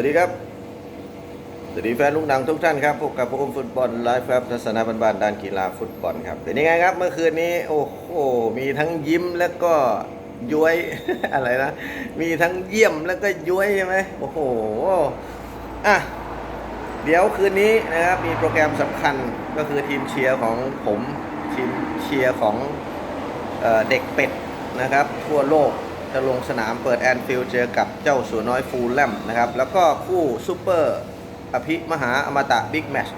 วัสดีครับสวัสดีแฟนลูกหนังทุกท่านครับพบกับผมฟุตบอลไลฟ์ครับทัศนะบ้านๆด้านกีฬาฟุตบอลครับเป็นยังไงครับเมื่อคืนนี้โอ้โหมีทั้งยิ้มแล้วก็ย้วยอะไรนะ มีทั้งเยี่ยมแล้วก็ย้วยใช่ไหมโอ้โหอะเดี๋ยวคืนนี้นะครับมีโปรแกรมสำคัญก็คือทีมเชียร์ของผมทีมเชียร์ของเอเด็กเป็ดนะครับ ทั่วโลก จะลงสนามเปิดแอนฟิลด์เจอกับเจ้าสัวน้อยฟูลแลมนะครับ แล้วก็คู่ซูเปอร์อภิมหาอมตะบิ๊กแมช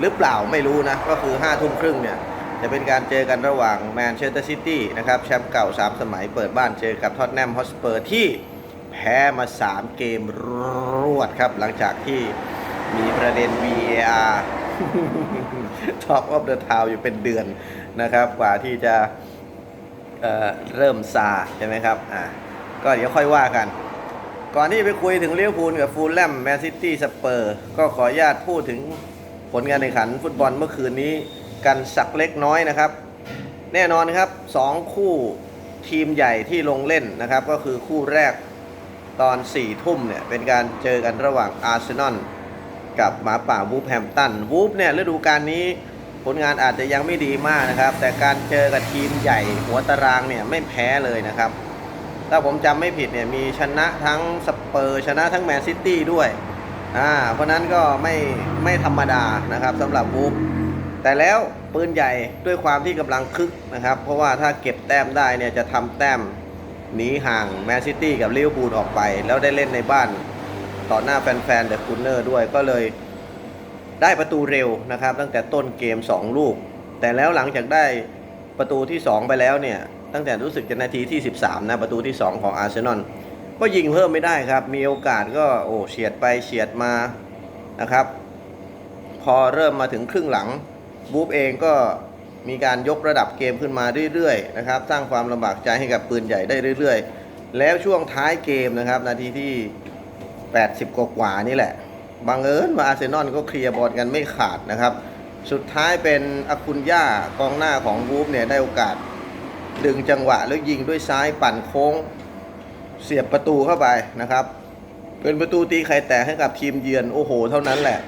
หรือเปล่าไม่รู้นะ ก็คือ5้าทุ่มครึ่งเนี่ย จะเป็นการเจอกันระหว่างแมนเชสเตอร์ซิตี้นะครับ แชมป์เก่า 3 สมัยเปิดบ้านเจอกับท็อตแนมฮอสเปอร์ที่แพ้มา 3 เกมรวดครับ หลังจากที่มีประเด็น VAR Top of the Town อยู่เป็นเดือนนะครับ กว่าที่จะ เเริ่มซาใช่ไหมครับอ่าก็เดี๋ยวค่อยว่ากัน ก่อนที่จะไปคุยถึงเลี้ยวพูลกับฟูลแลมแมนซิตี้สเปอร์ก็ขออนุญาตพูดถึงผลการแข่งขันฟุตบอลเมื่อคืนนี้กันสักเล็กน้อยนะครับ แน่นอนครับสองคู่ทีมใหญ่ที่ลงเล่นนะครับ ก็คือคู่แรกตอน4ี่ทุ่มเนี่ย เป็นการเจอกันระหว่างอาร์เซนอลกับหมาป่าวูฟแฮมตันวูฟเนี่ยฤดูกาลนี้ ผลงานอาจจะยังไม่ดีมากนะครับ แต่การเจอกับทีมใหญ่หัวตารางเนี่ยไม่แพ้เลยนะครับ ถ้าผมจำไม่ผิดเนี่ยมีชนะทั้งสเปอร์ชนะทั้งแมนซิตี้ด้วยอ่าเพราะนั้นก็ไม่ไม่ธรรมดานะครับสำหรับวูฟแต่แล้วปืนใหญ่ด้วยความที่กำลังคึกนะครับ เพราะว่าถ้าเก็บแต้มได้เนี่ยจะทำแต้มหนีห่างแมนซิตี้กับลิเวอร์พูลออกไป แล้วได้เล่นในบ้านต่อหน้าแฟนๆเดอะคูนเนอร์ด้วยก็เลย ได้ประตูเร็วนะครับ ตั้งแต่ต้นเกม 2 ลูก แต่แล้วหลังจากได้ประตูที่ 2 ไปแล้วเนี่ย ตั้งแต่รู้สึกจะนาทีที่ 13 นะประตูที่ 2 ของอาร์เซนอลก็ยิงเพิ่มไม่ได้ครับ มีโอกาสก็โอ้เฉียดไปเฉียดมานะครับ พอเริ่มมาถึงครึ่งหลังบูฟเองก็มีการยกระดับเกมขึ้นมาเรื่อยๆนะครับ สร้างความลำบากใจให้กับปืนใหญ่ได้เรื่อย ๆ แล้วช่วงท้ายเกมนะครับ นาทีที่ 80 กว่าๆนี่แหละ บังเอิญว่าอาร์เซนอลก็เคลียร์บอลกันไม่ขาดนะครับ สุดท้ายเป็นอาคุนย่ากองหน้าของวูฟเนี่ยได้โอกาส ดึงจังหวะแล้วยิงด้วยซ้ายปั่นโค้งเสียบประตูเข้าไปนะครับ เป็นประตูตีไข่แตกให้กับทีมเยือนโอ้โห เท่านั้นแหละ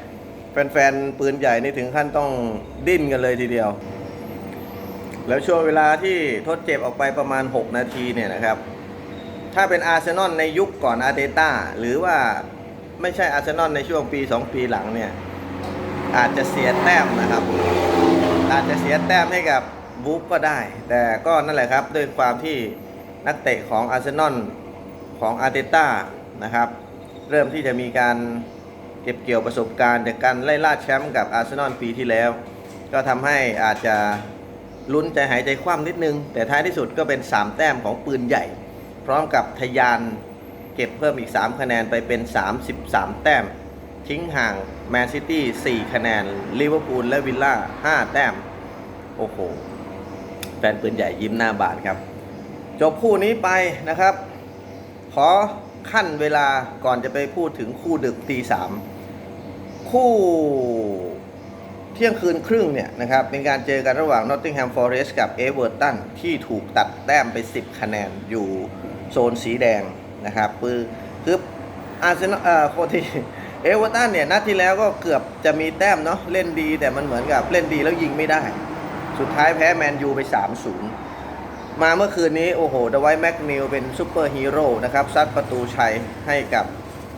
แฟนๆ ปืนใหญ่นี่ถึงขั้นต้องดิ้นกันเลยทีเดียว แล้วช่วงเวลาที่ทดเจ็บออกไปประมาณ 6 นาทีเนี่ยนะครับ ถ้าเป็นอาร์เซนอลในยุคก่อนอาร์เตต้าหรือว่า ไม่ใช่อาร์เซนอลในช่วงปี 2 ปีหลังเนี่ย อาจจะเสียแต้มนะครับ อาจจะเสียแต้มให้กับบูฟก็ได้ แต่ก็นั่นแหละครับด้วยความที่นักเตะของอาร์เซนอลของอาร์เตต้านะครับ เริ่มที่จะมีการเก็บเกี่ยวประสบการณ์จากการไล่ล่าแชมป์กับอาร์เซนอลปีที่แล้ว ก็ทำให้อาจจะลุ้นใจหายใจคว่ำนิดนึง แต่ท้ายที่สุดก็เป็น 3 แต้มของปืนใหญ่ พร้อมกับทะยาน เก็บเพิ่มอีก 3 คะแนนไปเป็น 33 แต้ม ทิ้งห่างแมนซิตี้4คะแนนลิเวอร์พูลและวิลล่า5 แต้ม โอ้โห แฟนปืนใหญ่ยิ้มหน้าบานครับ จบคู่นี้ไปนะครับ ขอขั้นเวลาก่อนจะไปพูดถึงคู่ดึกตีสามคู่เที่ยงคืนครึ่งเนี่ยนะครับ เป็นการเจอกันระหว่าง Nottingham Forest กับ Everton ที่ถูกตัดแต้มไป 10 คะแนนอยู่โซนสีแดง นะครับคือคืออาร์เซนอลเอ่อโคที่เอเวอร์ตันเนี่ยนัดที่แล้วก็เกือบจะมีแต้มเนาะเล่นดีแต่มันเหมือนกับเล่นดีแล้วยิงไม่ได้ สุดท้ายแพ้แมนยูไป 3-0 มาเมื่อคืนนี้ โอ้โหดไวท์แม็กนิลเป็นซูเปอร์ฮีโร่นะครับซัดประตูชัยให้กับ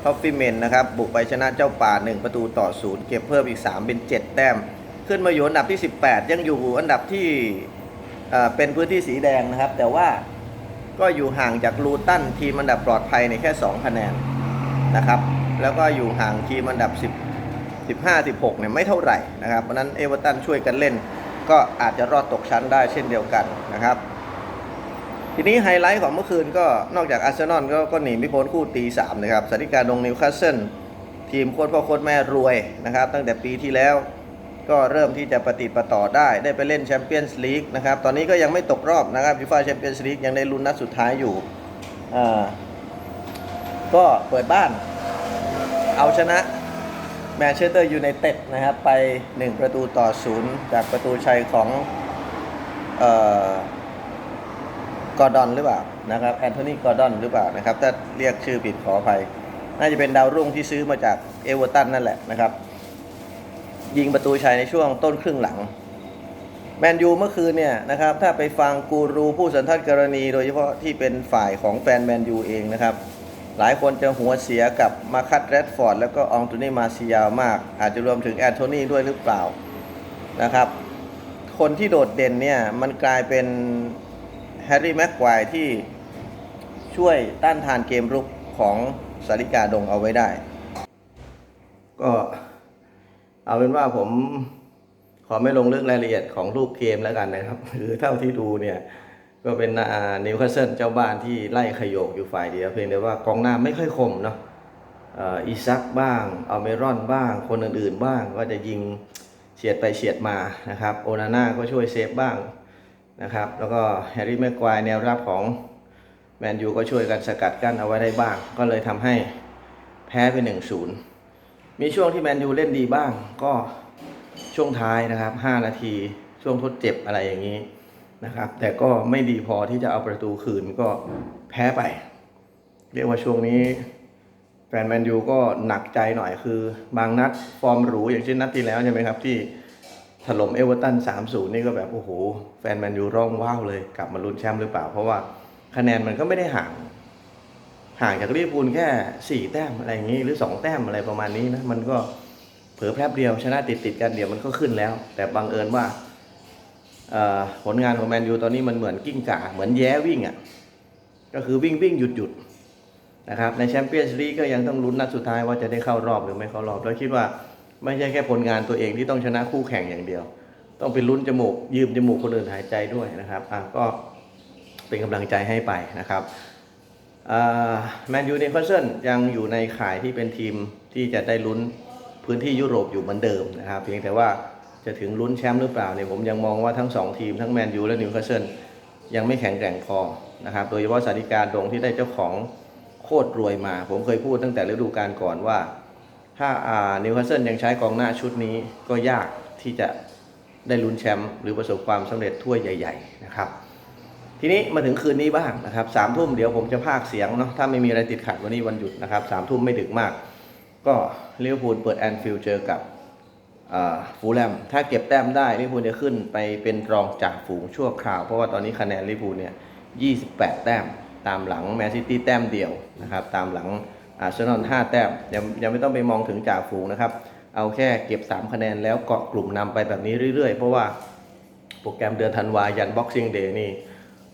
ท็อฟฟี่เมนนะครับ บุกไปชนะเจ้าป่า 1 ประตูต่อศูนย์เก็บเพิ่มอีก 3 เป็น 7 แต้ม ขึ้นมาอยู่อันดับที่ 18 ยังอยู่อันดับที่เอ่อเป็นพื้นที่สีแดงนะครับ แต่ว่า ก็อยู่ห่างจากลูตันทีมอันดับปลอดภัยในแค่ 2 คะแนนนะครับ แล้วก็อยู่ห่างทีมอันดับ 10 15 16เนี่ยไม่เท่าไหร่นะครับเพราะนั้นเอเวอร์ตันช่วยกันเล่น ก็อาจจะรอดตกชั้นได้เช่นเดียวกันนะครับ ทีนี้ไฮไลท์ของเมื่อคืนก็นอกจากอาร์เซนอลก็ก็หนีไม่พ้นคู่ตีสามนะครับสถิการดงนิวคาสเซิลทีมโคตรพ่อโคตรแม่รวยนะครับ ตั้งแต่ปีที่แล้ว ก็เริ่มที่จะปฏิประต่อได้ได้ไปเล่นแชมเปี้ยนส์ลีกนะครับ ตอนนี้ก็ยังไม่ตกรอบนะครับยูฟ่าแชมเปี้ยนส์ลีกยังได้ลุ้นนัดสุดท้ายอยู่อ่าก็เปิดบ้าน เอาชนะแมนเชสเตอร์ยูไนเต็ดนะครับ ไป 1 ประตูต่อศูนย์จากประตูชัยของเอ่อกอร์ดอนหรือเปล่านะครับแอนโทนีกอร์ดอนหรือเปล่านะครับ ถ้าเรียกชื่อผิดขออภัย น่าจะเป็นดาวรุ่งที่ซื้อมาจากเอเวอร์ตันนั่นแหละนะครับ ยิงประตูชัยในช่วงต้นครึ่งหลัง แมนยูเมื่อคืนเนี่ยนะครับ ถ้าไปฟังกูรูผู้สันทัดกรณี โดยเฉพาะที่เป็นฝ่ายของแฟนแมนยูเองนะครับ หลายคนจะหัวเสียกับมาคัตแรดฟอร์ดแล้วก็อองตูนี่มาซิยามาก อาจจะรวมถึงแอนโทนีด้วยหรือเปล่านะครับ คนที่โดดเด่นเนี่ยมันกลายเป็นแฮร์รี่แม็กควายที่ช่วยต้านทานเกมรุกของสาริกาดงเอาไว้ได้ ก็ เอาเป็นว่าผมขอไม่ลงเรื่องรายละเอียดของรูปเกมแล้วกันนะครับคือเท่าที่ดูเนี่ยก็เป็นนิวคาสเซิลเจ้าบ้านที่ไล่ขยโยกอยู่ฝ่ายเดียวเพียงแต่ว่ากองหน้าไม่ค่อยคมเนาะอีซักบ้างอัลเมรอนบ้าง คนอื่นๆบ้างก็จะยิงเฉียดไปเฉียดมานะครับโอนาน่าก็ช่วยเซฟบ้างนะครับแล้วก็แฮร์รี่แม็กควายแนวรับของแมนยูก็ช่วยกันสกัดกั้นเอาไว้ได้บ้าง ก็เลยทำให้แพ้ไป1-0 มีช่วงที่แมนยูเล่นดีบ้าง ก็ช่วงท้ายนะครับ 5 นาที ช่วงทดเจ็บอะไรอย่างนี้นะครับ แต่ก็ไม่ดีพอที่จะเอาประตูคืนก็แพ้ไป เรียกว่าช่วงนี้แฟนแมนยูก็หนักใจหน่อยคือบางนัดฟอร์มหรูอย่างเช่นนัดที่แล้วใช่ไหมครับที่ถล่มเอเวอร์ตัน3-0 นี่ก็แบบ โอ้โห แฟนแมนยูร้องว้าวเลย กลับมาลุ้นแชมป์หรือเปล่า เพราะว่าคะแนนมันก็ไม่ได้ห่าง ห่างจากลิเวอร์พูลแค่ 4 แต้มอะไรอย่างนี้ หรือ 2 แต้มอะไรประมาณนี้นะมันก็เผลอแป๊บเดียวชนะติดติดกันเดี๋ยวมันก็ขึ้นแล้ว แต่บังเอิญว่าผลงานของแมนยูตอนนี้มันเหมือนกิ้งก่าเหมือนแย้วิ่งอะ่ะก็คือวิ่งวิ่งหยุดหยุดนะครับในแชมเปี้ยนส์ลีกก็ยังต้องลุ้นนัดสุดท้ายว่าจะได้เข้ารอบหรือไม่เข้ารอบแล้วคิดว่าไม่ใช่แค่ผลงานตัวเองที่ต้องชนะคู่แข่งอย่างเดียว ต้องไปลุ้นจมูกยืมจมูกคนอื่นหายใจด้วยนะครับอะก็เป็นกำลังใจให้ไปนะครับ แมนยูนิคาสเซิลยังอยู่ในข่ายที่เป็นทีมที่จะได้ลุ้นพื้นที่ยุโรปอยู่เหมือนเดิมนะครับเพียงแต่ว่าจะถึงลุ้นแชมป์หรือเปล่าเนี่ยผมยังมองว่าทั้ง 2 ทีมทั้งแมนยูและนิวคาสเซิลยังไม่แข็งแกร่งพอนะครับโดยเฉพาะสาธิการดงที่ได้เจ้าของโคตรรวยมา ผมเคยพูดตั้งแต่ฤดูกาลก่อนว่า ถ้าอ่านิวคาสเซิลยังใช้กองหน้าชุดนี้ก็ยากที่จะได้ลุ้นแชมป์หรือประสบความสำเร็จถ้วยใหญ่ ๆ นะครับ ทีนี้มาถึงคืนนี้บ้างนะครับสามทุ่มเดี๋ยวผมจะพากเสียงเนาะถ้าไม่มีอะไรติดขัดวันนี้วันหยุดนะครับสามทุ่มไม่ดึกมาก ก็ลิเวอร์พูลเปิดแอนฟิลด์เจอกับฟูลแลมถ้าเก็บแต้มได้ลิเวอร์พูลจะขึ้นไปเป็นรองจากฝูงชั่วคราว เพราะว่าตอนนี้คะแนนลิเวอร์พูลเนี่ย 28 แต้ม ตามหลังแมนซิตี้แต้มเดียวนะครับ ตามหลังอาร์เซนอล 5 แต้ม ยังยังไม่ต้องไปมองถึงจ่าฝูงนะครับ เอาแค่เก็บ 3 คะแนนแล้วเกาะกลุ่มนำไปแบบนี้เรื่อยๆ เพราะว่าโปรแกรมเดือนธันวายันบ็อกซิ่งเดย์นี่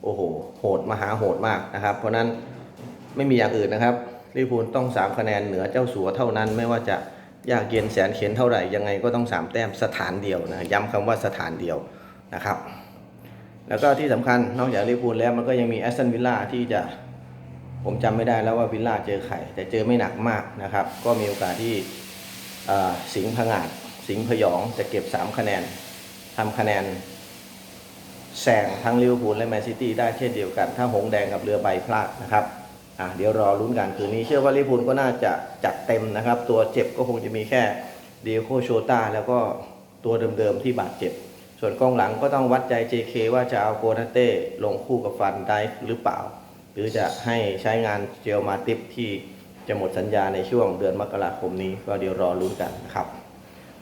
โอ้โห โหดมหาโหดมากนะครับ เพราะนั้นไม่มีอย่างอื่นนะครับลิเวอร์พูลต้อง 3 คะแนนเหนือเจ้าสัวเท่านั้น ไม่ว่าจะยากเย็นแสนเข็นเท่าไหร่ยังไงก็ต้อง 3 แต้มสถานเดียวนะย้ำคำว่าสถานเดียวนะครับ แล้วก็ที่สำคัญนอกจากลิเวอร์พูลแล้วมันก็ยังมีแอสตันวิลล่าที่จะผมจำไม่ได้แล้วว่าวิลล่าเจอใครแต่เจอไม่หนักมากนะครับ ก็มีโอกาสที่สิงห์ผงาดสิงห์พยองจะเก็บ 3 คะแนนทำคะแนน แซงทั้งลิเวอร์พูลและแมนซิตี้ได้เช่นเดียวกัน ถ้าหงแดงกับเรือใบพลาดนะครับอะเดี๋ยวรอลุ้นกันคืนนี้เชื่อว่าลิเวอร์พูลก็น่าจะจัดเต็มนะครับ ตัวเจ็บก็คงจะมีแค่เดียโคโชตาแล้วก็ตัวเดิมๆที่บาดเจ็บ ส่วนกองหลังก็ต้องวัดใจ JK ว่าจะเอาโกนาเต้ลงคู่กับฟันได้หรือเปล่า หรือจะให้ใช้งานเจลมาติปที่จะหมดสัญญาในช่วงเดือนมกราคมนี้ ก็เดี๋ยวรอลุ้นกันนะครับ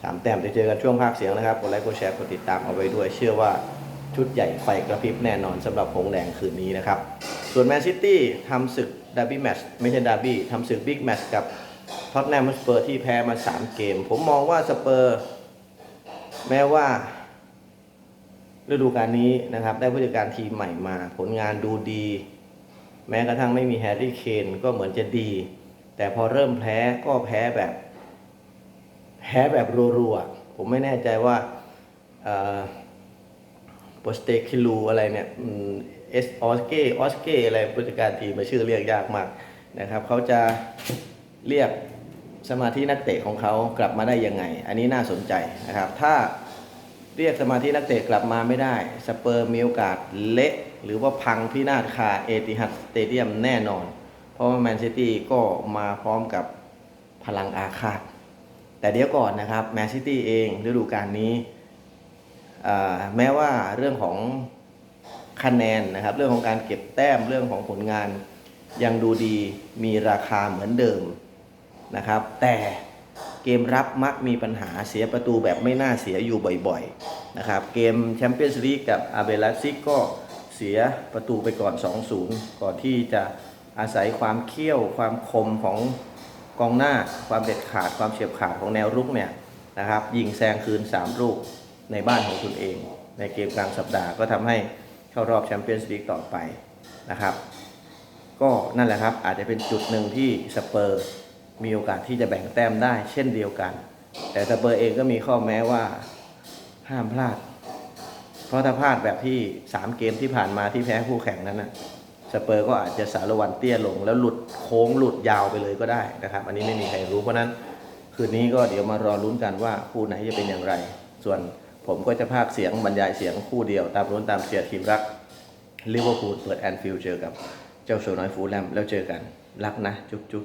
สามแต้มจะเจอกันช่วงภาคเสียงนะครับกดไลค์กดแชร์กดติดตามเอาไว้ด้วย เชื่อว่า ชุดใหญ่ไฟกระพริบแน่นอนสำหรับหงแดงคืนนี้นะครับ ส่วนแมนซิตี้ทำศึกดาร์บี้แมตช์ไม่ใช่ดาร์บี้ทำศึกบิ๊กแมตช์กับท็อตแนมสเปอร์ที่แพ้มา 3 เกม ผมมองว่าสเปอร์ แม้ว่า ฤดูกาลนี้นะครับ ได้ผู้จัดการทีมใหม่มา ผลงานดูดี แม้กระทั่งไม่มีแฮร์รี่เคนก็เหมือนจะดี แต่พอเริ่มแพ้ก็แพ้แบบ แพ้แบบรัวๆผมไม่แน่ใจว่า โปสเตคิลูอะไรเนี่ยเอสออสเกออสเกอะไรผู้จัดการทีมมาชื่อเรียกยากมากนะครับเขาจะเรียกสมาธินักเตะของเขากลับมาได้ยังไง อันนี้น่าสนใจนะครับ ถ้าเรียกสมาธินักเตะกลับมาไม่ได้ สเปอร์มีโอกาสเละหรือว่าพังพินาศคาเอติฮัดสเตเดียมแน่นอน เพราะว่าแมนซิตี้ก็มาพร้อมกับพลังอาฆาตแต่เดี๋ยวก่อนนะครับแมนซิตี้เองฤดูกาลนี้ แม้ว่าเรื่องของคะแนนนะครับ เรื่องของการเก็บแต้มเรื่องของผลงาน ยังดูดีมีราคาเหมือนเดิมนะครับ แต่เกมรับมักมีปัญหาเสียประตูแบบไม่น่าเสียอยู่บ่อยๆนะครับ เกมแชมเปี้ยนส์ลีกกับอาเบลาซิกก็เสียประตูไปก่อน 2-0 ก่อนที่จะอาศัยความเขี้ยวความคมของกองหน้า ความเด็ดขาดความเฉียบขาดของแนวรุกเนี่ยนะครับ ยิงแซงคืน 3 ลูก ในบ้านของคุณเอง ในเกมกลางสัปดาห์ก็ทำให้เข้ารอบแชมเปี้ยนส์ลีกต่อไปนะครับ ก็นั่นแหละครับอาจจะเป็นจุดหนึ่งที่สเปอร์มีโอกาสที่จะแบ่งแต้มได้เช่นเดียวกัน แต่สเปอร์เองก็มีข้อแม้ว่าห้ามพลาด เพราะถ้าพลาดแบบที่ 3 เกมที่ผ่านมาที่แพ้คู่แข่งนั้นนะสเปอร์ก็อาจจะสารวันเตี้ยลง แล้วหลุดโค้งหลุดยาวไปเลยก็ได้นะครับ อันนี้ไม่มีใครรู้เพราะฉะนั้นคืนนี้ก็เดี๋ยวมารอลุ้นกันว่าคู่ไหนจะเป็นอย่างไร ส่วน ผมก็จะพากเสียงบรรยายเสียงคู่เดียว ตามรุ้นตามเชียร์ทีมรักลิเวอร์พูลเปิดแอนฟิลด์เจอกับเจ้าสัวน้อยฟูลแลมแล้วเจอกันรักนะ จุ๊บจุ๊บ